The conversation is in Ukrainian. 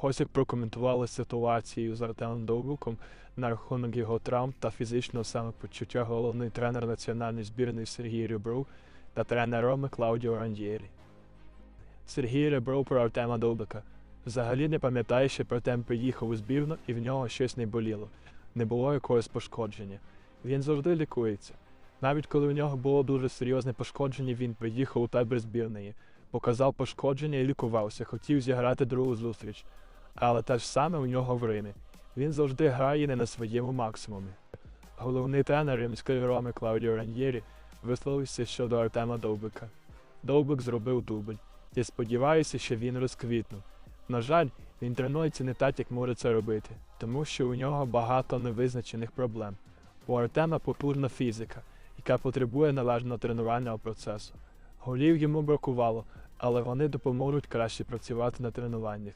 Косик прокоментували ситуацію з Артемом Довбуком на рахунок його травм та фізичного самопочуття головний тренер національної збірної Сергій Ребров та тренер Роми Клаудіо Рандієрі. Сергій Ребров про Артема Довбика. Взагалі не пам'ятає, що Артем приїхав у збірну і в нього щось не боліло, не було якогось пошкодження. Він завжди лікується. Навіть коли у нього було дуже серйозне пошкодження, він приїхав у табір збірної, показав пошкодження і лікувався, хотів зіграти другу зустріч. Але те ж саме у нього в Римі. Він завжди грає не на своєму максимумі. Головний тренер римської роми Клаудіо Раньєрі висловився щодо Артема Довбика. Довбик зробив дубль. Я сподіваюся, що він розквітнув. На жаль, він тренується не так, як може це робити, тому що у нього багато невизначених проблем. У Артема потужна фізика, яка потребує належного тренувального процесу. Голів йому бракувало, але вони допоможуть краще працювати на тренуваннях.